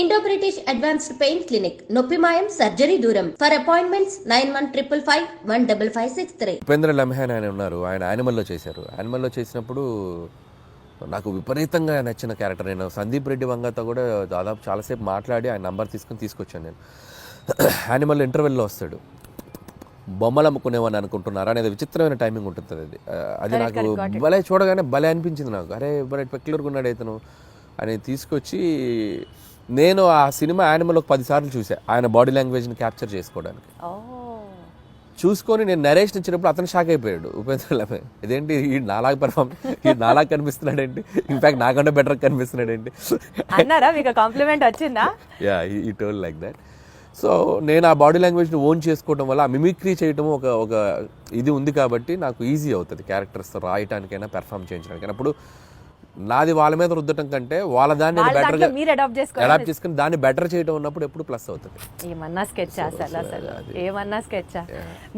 Indo British advanced pain clinic నొప్పి మాయం surgery దూరం. For appointments nine one triple five one double five six three Upendra లమ్హాన్ ఆయన ఉన్నారు. ఆయన యానిమల్లో చేశారు. యానిమల్లో చేసినప్పుడు నాకు విపరీతంగా నచ్చిన క్యారెక్టర్ నేను సందీప్ రెడ్డి వంగతో కూడా దాదాపు చాలాసేపు మాట్లాడి ఆయన నంబర్ తీసుకుని తీసుకొచ్చాను నేను. యానిమల్ ఇంటర్వెల్లో వస్తాడు. బొమ్మలు అమ్ముకునేవాడిని అనుకుంటున్నారా అనేది విచిత్రమైన టైమింగ్ ఉంటుంది అది. అది నాకు భలే చూడగానే భలే అనిపించింది నాకు. అరే భలే పెక్యులర్గా ఉన్నాడు ఇతను అని తీసుకొచ్చి నేను ఆ సినిమా యానిమల్ ఒక పదిసార్లు చూసా ఆయన బాడీ లాంగ్వేజ్ని క్యాప్చర్ చేసుకోవడానికి. చూసుకొని నేను నరేషన్ ఇచ్చినప్పుడు అతను షాక్ అయిపోయాడు. ఉపేంద్ర ఇదేంటి ఈ నాలాగా పర్ఫామ్ ఈ నాలాగా కనిపిస్తున్నాడేంటి? ఇన్ఫాక్ట్ నాకంటే బెటర్ కనిపిస్తున్నాడేంటి? అన్నారా? మీకు కాంప్లిమెంట్ వచ్చిందా? యా ఈ టోల్ లైక్ దట్ సో నేను ఆ బాడీ లాంగ్వేజ్ని ఓన్ చేసుకోవడం వల్ల మిమిక్రీ చేయడం ఒక ఒక ఇది ఉంది కాబట్టి నాకు ఈజీ అవుతుంది. క్యారెక్టర్స్ రాయటానికైనా పెర్ఫామ్ చేయించడానికైనా. అప్పుడు నాది వాళ్ళ మీద రుద్దటం కంటే వాళ్ళ దాన్ని దాంట్లో మీరు అడాప్ట్ అడాప్ట్ చేసుకుని దాన్ని బెటర్ చేయడం ఉన్నప్పుడు ఎప్పుడు ప్లస్ అవుతుంది. ఏమన్నా స్కెచ్ అసలు అసలు. ఏమన్నా sketch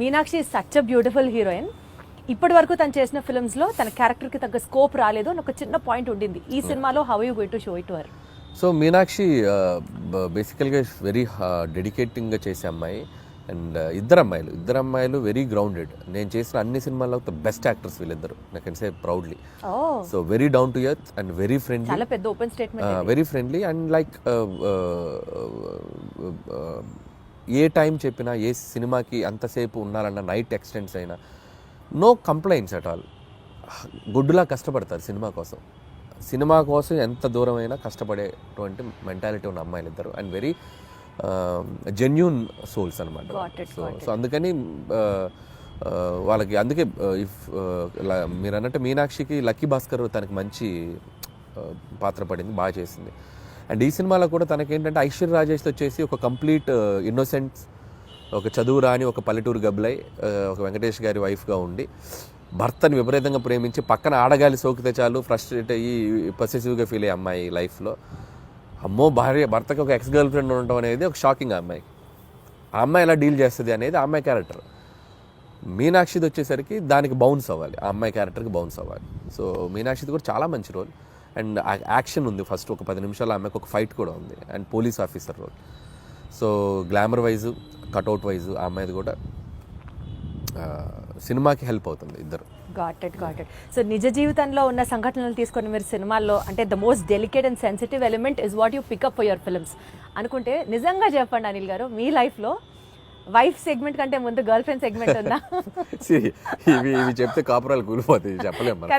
Meenakshi such a beautiful heroine ఇప్పటి వరకు తను చేసిన ఫిల్మ్స్లో తన క్యారెక్టర్కి తగ్గ స్కోప్ రాలేదు అని ఒక చిన్న పాయింట్ ఉండింది. ఈ సినిమాలో how you going to show it were so Meenakshi బేసికల్గా వెరీ డెడికేటింగ్గా చేసే అమ్మాయి. అండ్ ఇద్దరు అమ్మాయిలు ఇద్దరు అమ్మాయిలు వెరీ గ్రౌండెడ్ నేను చేసిన అన్ని సినిమాల్లో ద బెస్ట్ యాక్టర్స్ వీళ్ళిద్దరు. నాకు can say proudly so very down to earth and very friendly చాలా పెద్ద open statement very friendly and like A time చెప్పినా ఏ సినిమాకి అంతసేపు ఉన్నారన్న నైట్ ఎక్స్టెంట్స్ అయినా నో కంప్లైంట్స్ అట్ ఆల్ గుడ్డులా కష్టపడతారు సినిమా కోసం. సినిమా కోసం ఎంత దూరమైనా కష్టపడేటువంటి మెంటాలిటీ ఉన్న అమ్మాయిలు ఇద్దరు అండ్ వెరీ జెన్యున్ సోల్స్ అనమాట సో సో అందుకని వాళ్ళకి అందుకే ఇఫ్ మీరు అన్నట్టు మీనాక్షికి లక్కీ భాస్కర్ తనకి మంచి పాత్ర పడింది బాగా చేసింది. అండ్ ఈ సినిమాలో కూడా తనకేంటంటే ఐశ్వర్య రాజేష్ వచ్చేసి ఒక కంప్లీట్ ఇన్నోసెంట్ ఒక చదువు రాని ఒక పల్లెటూరు గబ్బలై ఒక వెంకటేష్ గారి వైఫ్గా ఉండి భర్తని విపరీతంగా ప్రేమించి పక్కన ఆడగాలి సోకితే చాలు ఫ్రస్ట్రేట్ అయ్యి పొసెసివ్గా ఫీల్ అయ్యే అమ్మాయి లైఫ్లో. అమ్మో భార్య భర్తకి ఒక ఎక్స్ గర్ల్ ఫ్రెండ్ ఉండటం అనేది ఒక షాకింగ్ అమ్మాయి ఆ అమ్మాయి ఎలా డీల్ చేస్తుంది అనేది ఆ అమ్మాయి క్యారెక్టర్ మీనాక్షిది వచ్చేసరికి దానికి బౌన్స్ అవ్వాలి. ఆ అమ్మాయి క్యారెక్టర్కి బౌన్స్ అవ్వాలి. సో మీనాక్షిది కూడా చాలా మంచి రోల్ అండ్ యాక్షన్ ఉంది. ఫస్ట్ ఒక పది నిమిషాలు ఆమెకు ఒక ఫైట్ కూడా ఉంది. And police officer role so glamour wise cutout wise ఆ అమ్మాయిది కూడా సినిమాకి హెల్ప్ అవుతుంది ఇద్దరు. Got it got it. So నిజ జీవితంలో ఉన్న సంఘటనలు తీసుకొని మీరు సినిమాల్లో అంటే the most delicate and sensitive element is what you pick up for your films అనుకుంటే నిజంగా చెప్పండి అనిల్ గారు మీ లైఫ్లో వైఫ్ సెగ్మెంట్ కంటే ముందు గర్ల్ ఫ్రెండ్ సెగ్మెంట్ ఉందా? ఇవి ఇవి చెప్తే కాపురాలు కూలిపోతాయి చెప్పలేము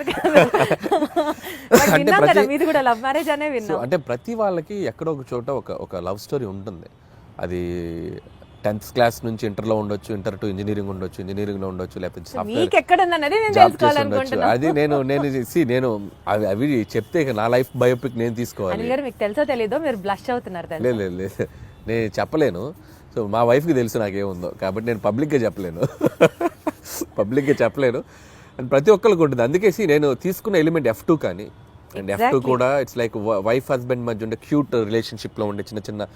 అంటే మీది కూడా లవ్ మ్యారేజ్ అనే విన్నాం. అంటే ప్రతి వాళ్ళకి ఎక్కడో ఒక చోట ఒక ఒక లవ్ స్టోరీ ఉంటుంది. అది టెన్త్ క్లాస్ నుంచి ఇంటర్లో ఉండొచ్చు ఇంటర్ టు ఇంజనీరింగ్ ఉండొచ్చు లేకపోతే సాఫ్ట్వేర్ జాబ్ చేసి ఉండొచ్చు. తెలుసుకోవాలనుకుంటున్నాను అది నేను నేను సి నేను అవి అవి చెప్తే నా లైఫ్ బయోపిక్ నేను తీసుకోవాలి. మీకు తెలుసో తెలీదో మీరు బ్లష్ అవుతున్నారు? లేదు నేను చెప్పలేను. సో మా వైఫ్కి తెలుసు నాకేముందో. కాబట్టి నేను పబ్లిక్గా చెప్పలేను. పబ్లిక్గా చెప్పలేను. అండ్ ప్రతి ఒక్కరికి ఉంటుంది. అందుకే see, నేను తీసుకున్న ఎలిమెంట్ ఎఫ్ టూ కానీ అండ్ ఎఫ్ టూ కూడా ఇట్స్ లైక్ వైఫ్ హస్బెండ్ మధ్య ఉండే క్యూట్ రిలేషన్షిప్లో ఉండే చిన్న చిన్న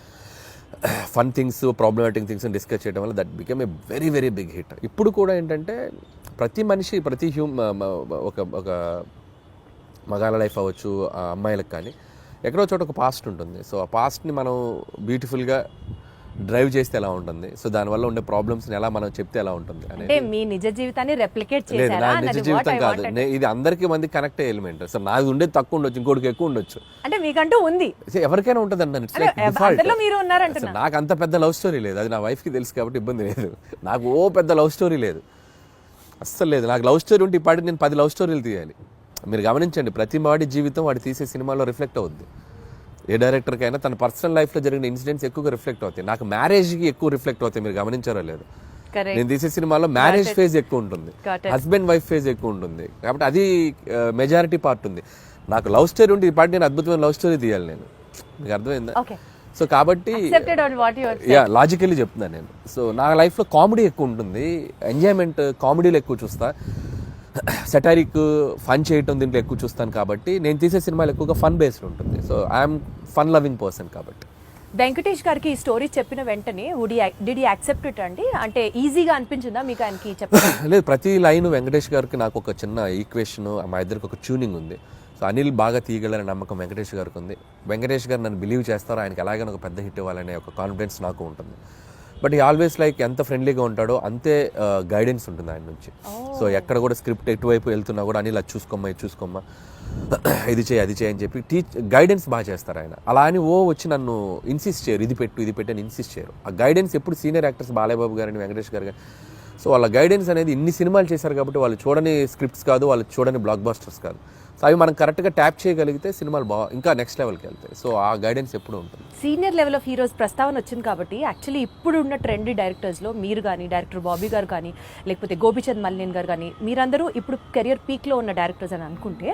fun things problematic things discuss చేయడం వల్ల that become a very very big hit ఇప్పుడు కూడా ఏంటంటే ప్రతి మనిషి ప్రతి హ్యూమ్ ఒక ఒక మగాళ్ళ లైఫ్ అవ్వచ్చు ఆ అమ్మాయిలకు కానీ ఎక్కడో చోట ఒక పాస్ట్ ఉంటుంది. సో ఆ పాస్ట్ని మనం బ్యూటిఫుల్గా డ్రైవ్ చేస్తే ఎలా ఉంటుంది? సో దానివల్ల ఉండే ప్రాబ్లమ్స్ని ఎలా మనం చెప్తే ఎలా ఉంటుంది అంటే మీ నిజ జీవితాన్ని రెప్లికేట్ చేశారా? నిజ జీవితం కాదు. ఇది అందరికీ మంది కనెక్ట్ అయ్యే ఎలిమెంట్ సో నాది ఉండేది తక్కువ ఉండొచ్చు ఇంకోటికి ఎక్కువ ఉండొచ్చు. అంటే మీకంటూ ఉంది. ఎవరికైనా ఉంటుంది అందరిలో మీరు. నాకు అంత పెద్ద లవ్ స్టోరీ లేదు. అది నా వైఫ్కి తెలుసు కాబట్టి ఇబ్బంది లేదు. నాకు ఓ పెద్ద లవ్ స్టోరీ లేదు. అస్సలు లేదు. నాకు లవ్ స్టోరీ ఉంటే ఇప్పటికి నేను పది లవ్ స్టోరీలు తీయాలి. మీరు గమనించండి ప్రతి వాడి జీవితం వాడు తీసే సినిమాలో రిఫ్లెక్ట్ అవుద్ది. ఏ డైరెక్టర్కైనా తన పర్సనల్ లైఫ్లో జరిగిన ఇన్సిడెంట్స్ ఎక్కువగా రిఫ్లెక్ట్ అవుతాయి. నాకు మ్యారేజ్కి ఎక్కువ రిఫ్లెక్ట్ అవుతాయి మీరు గమనించారో లేదు. నేను తీసే సినిమాలో మ్యారేజ్ ఫేజ్ ఎక్కువ ఉంటుంది. హస్బెండ్ వైఫ్ ఫేజ్ ఎక్కువ ఉంటుంది. కాబట్టి అది మెజారిటీ పార్ట్ ఉంది. నాకు లవ్ స్టోరీ ఉంటే ఈ పార్ట్ నేను అద్భుతమైన లవ్ స్టోరీ తీయాలి నేను. మీకు అర్థమైందా? సో కాబట్టి యా లాజికల్లీ చెప్తున్నాను నేను. సో నా లైఫ్లో కామెడీ ఎక్కువ ఉంటుంది. ఎంజాయ్మెంట్ కామెడీలో ఎక్కువ చూస్తా. సెటారిక్ ఫన్ చేయటం దీంట్లో ఎక్కువ చూస్తాను కాబట్టి నేను తీసే సినిమాలు ఎక్కువగా ఫన్ బేస్డ్ ఉంటుంది. So I'm fun loving person కాబట్టి. వెంకటేష్ గారికి ఈ స్టోరీ చెప్పిన వెంటనే వుడ్ డిడ్ యాక్సెప్ట్ ఇట్ అండి? అంటే ఈజీగా అనిపించిందా మీకు ఆయనకి చెప్పడం లేదు ప్రతి లైన్ వెంకటేష్ గారికి నాకు ఒక చిన్న ఈక్వేషన్ మా ఇద్దరికి ఒక ట్యూనింగ్ ఉంది. సో అనిల్ బాగా తీయగలరనే నమ్మకం వెంకటేష్ గారికి ఉంది. వెంకటేష్ గారు నన్ను బిలీవ్ చేస్తారో ఆయనకి ఎలాగైనా ఒక పెద్ద హిట్ ఇవ్వాలనే ఒక కాన్ఫిడెన్స్ నాకు ఉంటుంది. బట్ ఈ ఆల్వేస్ లైక్ ఎంత ఫ్రెండ్లీగా ఉంటాడో అంతే గైడెన్స్ ఉంటుంది ఆయన నుంచి. సో ఎక్కడ కూడా స్క్రిప్ట్ ఎటువైపు వెళ్తున్నా కూడా అనిల్ అది చూసుకోమ్మా ఇది చూసుకోమ్మా ఇది చేయి అది చేయి అని చెప్పి టీచ్ గైడెన్స్ బాగా చేస్తారు ఆయన. అలా అని ఓ వచ్చి నన్ను ఇన్సిస్ట్ చేయరు ఇది పెట్టు ఇది పెట్టు అని ఇన్సిస్ట్ చేయరు. ఆ గైడెన్స్ ఎప్పుడు సీనియర్ యాక్టర్స్ బాలయ్యబాబు గారని వెంకటేష్ గారు కానీ సో వాళ్ళ గైడెన్స్ అనేది ఇన్ని సినిమాలు చేశారు కాబట్టి వాళ్ళు చూడని స్క్రిప్ట్స్ కాదు వాళ్ళు చూడని బ్లాక్ బస్టర్స్ కాదు. సో అవి మనం కరెక్ట్గా ట్యాప్ చేయగలిగితే సినిమాలు బాగా ఇంకా నెక్స్ట్ లెవెల్కి వెళ్తాయి. సో ఆ గైడెన్స్ ఎప్పుడు ఉంటుంది. సీనియర్ లెవెల్ ఆఫ్ హీరోస్ ప్రస్తావన వచ్చింది కాబట్టి యాక్చువల్లీ ఇప్పుడు ఉన్న ట్రెండీ డైరెక్టర్స్లో మీరు కానీ డైరెక్టర్ బాబీ గారు కానీ లేకపోతే గోపిచంద్ మల్లేన్ గారు కానీ మీరందరూ ఇప్పుడు కెరియర్ పీక్లో ఉన్న డైరెక్టర్స్ అని అనుకుంటే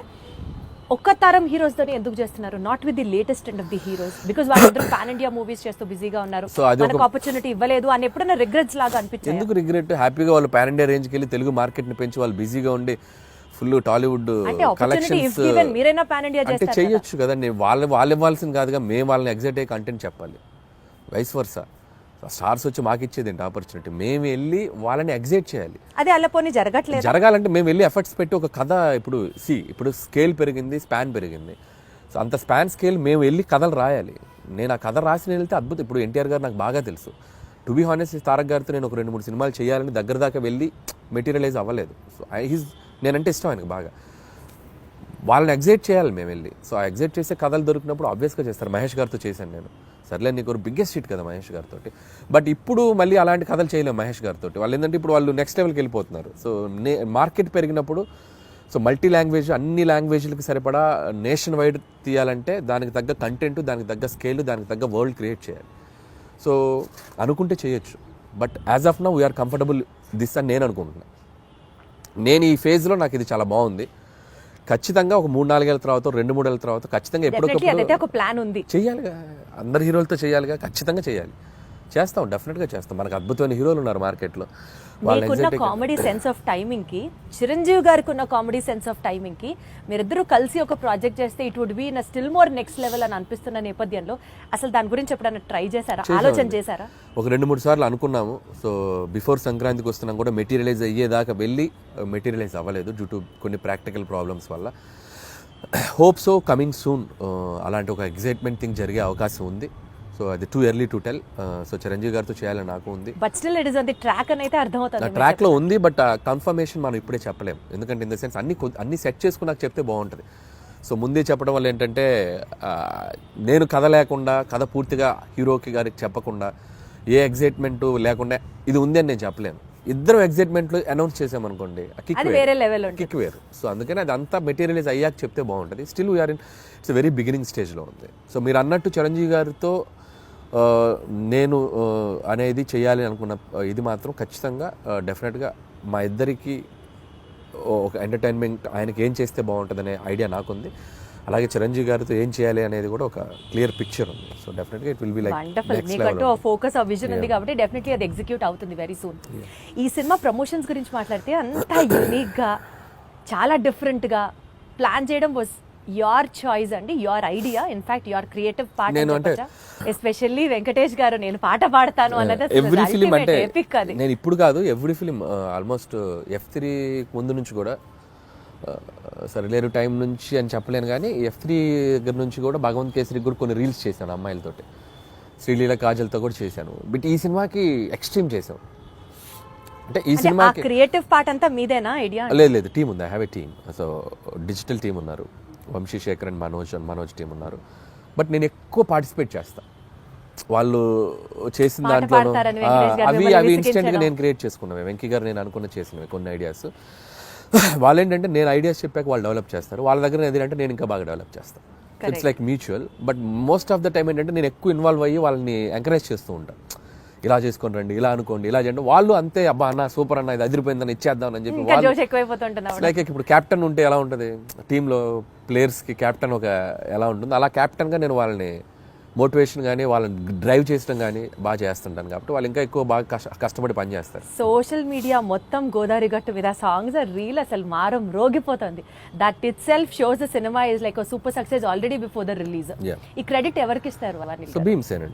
ఒక్క తరం హీరోస్తోనే ఎందుకు చేస్తున్నారు? Not with the latest and of the heroes because వాళ్ళందరూ పాన్ ఇండియా మూవీస్ చేస్తూ బిజీగా ఉన్నారు. మనకు ఆపర్చునిటీ ఇవ్వలేదు అని ఎప్పుడైనా రిగ్రెట్స్ లాగా అనిపించింది ఎందుకు రిగ్రెట్ హ్యాపీగా వాళ్ళు పాన్ ఇండియా రేంజ్కి వెళ్ళి తెలుగు మార్కెట్ని పెంచి వాళ్ళు బిజీగా ఉండి ఫుల్ టాలీవుడ్ కలెక్షన్స్ గివెన్ మీరైనా పాన్ ఇండియా అంటే చెయ్యొచ్చు కదండి. వాళ్ళు వాళ్ళు ఇవ్వాల్సింది కాదుగా మేము వాళ్ళని ఎగ్జైట్ అయ్యే కంటెంట్ చెప్పాలి. వైస్ వర్సా స్టార్స్ వచ్చి మాకు ఇచ్చేది ఏంటి? ఆపర్చునిటీ మేము వెళ్ళి వాళ్ళని ఎగ్జైట్ చేయాలి. అదే అల్లపోని జరగట్లేదు. జరగాలంటే మేము వెళ్ళి ఎఫర్ట్స్ పెట్టి ఒక కథ ఇప్పుడు సి ఇప్పుడు స్కేల్ పెరిగింది స్పాన్ పెరిగింది. సో అంత స్పాన్ స్కేల్ మేము వెళ్ళి కథలు రాయాలి. నేను ఆ కథ రాసి వెళ్తే అద్భుతం. ఇప్పుడు ఎన్టీఆర్ గారు నాకు బాగా తెలుసు. టు బీ హానెస్ట్ తారక్ గారితో నేను ఒక రెండు మూడు సినిమాలు చేయాలని దగ్గర దాకా వెళ్ళి మెటీరియలైజ్ అవ్వలేదు. సో ఐ హిజ్ నేనంటే ఇష్టం ఆయనకు బాగా. వాళ్ళని ఎగ్జైట్ చేయాలి మేము వెళ్ళి. సో ఆ ఎగ్జైట్ చేసే కథలు దొరికినప్పుడు ఆబ్వియస్గా చేస్తారు. మహేష్ గారితో చేశాను నేను. సర్లే నీకు బిగ్గెస్ట్ హిట్ కదా మహేష్ గారితో బట్ ఇప్పుడు మళ్ళీ అలాంటి కథలు చేయలేము మహేష్ గారితో వాళ్ళు ఏంటంటే ఇప్పుడు వాళ్ళు నెక్స్ట్ లెవెల్కి వెళ్ళిపోతున్నారు. సో నే మార్కెట్ పెరిగినప్పుడు సో మల్టీ లాంగ్వేజ్ అన్ని లాంగ్వేజ్లకి సరిపడా నేషన్ వైడ్ తీయాలంటే దానికి తగ్గ కంటెంట్ దానికి తగ్గ స్కేల్ దానికి తగ్గ వరల్డ్ క్రియేట్ చేయాలి. సో అనుకుంటే చేయొచ్చు. But as of now we are comfortable this అని నేను అనుకుంటున్నాను నేను ఈ ఫేజ్లో నాకు ఇది చాలా బాగుంది. ఖచ్చితంగా ఒక మూడు నాలుగేళ్ళ తర్వాత రెండు మూడేళ్ళ తర్వాత ఖచ్చితంగా ఒక ప్లాన్ ఉంది. చేయాలిగా అందరు హీరోలతో చేయాలిగా ఖచ్చితంగా చేయాలి చేస్తాం డెఫినెట్గా చేస్తాం. మనకు అద్భుతమైన హీరోలు ఉన్నారు మార్కెట్లో. మీకున్న కామెడీ సెన్స్ ఆఫ్ టైమింగ్కి చిరంజీవి గారికి ఉన్న కామెడీ సెన్స్ ఆఫ్ టైమింగ్కి మీరిద్దరూ కలిసి ఒక ప్రాజెక్ట్ చేస్తే it would be in still more next level అని అనిపిస్తున్న నేపథ్యంలో అసలు దాని గురించి ఎప్పుడైనా ట్రై చేశారా? ఆలోచన చేశారా? ఒక రెండు మూడు సార్లు అనుకున్నాము. సో బిఫోర్ సంక్రాంతికి వస్తున్నాం కూడా మెటీరియలైజ్ అయ్యేదాకా వెళ్ళి మెటీరియలైజ్ అవ్వలేదు డ్యూ టు కొన్ని ప్రాక్టికల్ ప్రాబ్లమ్స్ వల్ల. హోప్ సో కమింగ్ సూన్ అలాంటి ఒక ఎగ్జైట్మెంట్ థింగ్ జరిగే అవకాశం ఉంది. సో అది too early to tell so Chiranjeevi గారితో చేయాలని నాకు ఉంది. But still it is on the track అని అయితే అర్థమవుతుంది ట్రాక్లో ఉంది బట్ కన్ఫర్మేషన్ మనం ఇప్పుడే చెప్పలేం ఎందుకంటే ఇన్ ద సెన్స్ అన్ని అన్ని సెట్ చేసుకుని నాకు చెప్తే బాగుంటుంది. సో ముందే చెప్పడం వల్ల ఏంటంటే ఆ, నేను కథ లేకుండా కథ పూర్తిగా హీరోకి గారికి చెప్పకుండా ఏ ఎగ్జైట్మెంట్ లేకుండా ఇది ఉంది అని నేను చెప్పలేను. ఇద్దరం ఎగ్జైట్మెంట్లు అనౌన్స్ చేసామనుకోండి కిక్ వేరే. లెవెల్ కిక్ వేరు. సో అందుకని అది అంతా మెటీరియలైజ్ అయ్యాక చెప్తే బాగుంటుంది. Still we are in it's very beginning స్టేజ్లో ఉంది. సో మీరు అన్నట్టు చిరంజీవి గారితో నేను అనేది చేయాలి అనుకున్న ఇది మాత్రం ఖచ్చితంగా డెఫినెట్గా మా ఇద్దరికి ఒక ఎంటర్టైన్మెంట్ ఆయనకి ఏం చేస్తే బాగుంటుందనే ఐడియా నాకుంది. అలాగే చిరంజీవి గారితో ఏం చేయాలి అనేది కూడా ఒక క్లియర్ పిక్చర్ ఉంది. సో డెఫినెట్గా it will be like wonderful మీకంటూ ఫోకస్ ఆ విజన్ ఉంది కాబట్టి డెఫినెట్లీ అది ఎగ్జిక్యూట్ అవుతుంది వెరీ సూన్ ఈ సినిమా ప్రమోషన్స్ గురించి మాట్లాడితే అంత యూనిక్గా చాలా డిఫరెంట్గా ప్లాన్ చేయడం వాజ్ యువర్ చాయిస్ అండి your idea in fact your creative part నేను అంటే- ఎస్పెషల్లీ వెంకటేష్ గారు నేను పాట పాడతాను అన్నది ఎవ్రీ ఫిలిం అంటే నేను ఇప్పుడు కాదు every film almost F three ముందు నుంచి కూడా ఆ, సరిలేరు టైం నుంచి అని చెప్పలేను కానీ ఎఫ్ త్రీ దగ్గర నుంచి కూడా భగవంత్ కేసరి కూడా కొన్ని రీల్స్ చేశాను అమ్మాయిలతోటి. శ్రీలీల కాజల్తో కూడా చేశాను. బట్ ఈ సినిమాకి ఎక్స్ట్రీమ్ చేసాం అంటే ఈ సినిమాకి క్రియేటివ్ పార్ట్ అంతా మీదేనా ఐడియా లేదు లేదు టీం ఉంది I have a team so digital team ఉన్నారు. Vamshi Shekhar and Manoj and Manoj team ఉన్నారు. బట్ నేను ఎక్కువ పార్టిసిపేట్ చేస్తా. వాళ్ళు చేసిన దాంట్లో అవి అవి ఇన్స్టెంట్గా. నేను క్రియేట్ చేసుకున్నవి వెంకీ గారు నేను అనుకున్న చేసినవి కొన్ని ఐడియాస్ వాళ్ళు ఏంటంటే నేను ఐడియాస్ చెప్పాక వాళ్ళు డెవలప్ చేస్తారు. వాళ్ళ దగ్గర ఏదంటే నేను ఇంకా బాగా డెవలప్ చేస్తాను it's like mutual but most of the time ఏంటంటే నేను ఎక్కువ ఇన్వాల్వ్ అయ్యి వాళ్ళని ఎంకరేజ్ చేస్తూ ఉంటాను ఇలా చేసుకొని రండి ఇలా అనుకోండి ఇలా చేయండి. వాళ్ళు అంతే అబ్బా అన్న సూపర్ అన్న ఇది అదిరిపోయిందని ఇచ్చేద్దాం అని చెప్పి లైక్ ఇప్పుడు కెప్టెన్ ఉంటే ఎలా ఉంటుంది? టీంలో ప్లేయర్స్కి కెప్టెన్ ఒక ఎలా ఉంటుంది అలా కెప్టెన్గా నేను వాళ్ళని మోటివేషన్ కానీ వాళ్ళని డ్రైవ్ చేయడం కానీ బాగా చేస్తుంటాను కాబట్టి వాళ్ళు ఇంకా ఎక్కువ బాగా కష్ట కష్టపడి పని చేస్తారు. సోషల్ మీడియా మొత్తం గోదావరి గట్టు మీద సాంగ్స్ రీల్ అసలు మారం రోగిపోతుంది. That itself shows the cinema is like super success already before the release. ఈ క్రెడిట్ ఎవరికి ఇస్తారు భీమ్సేన్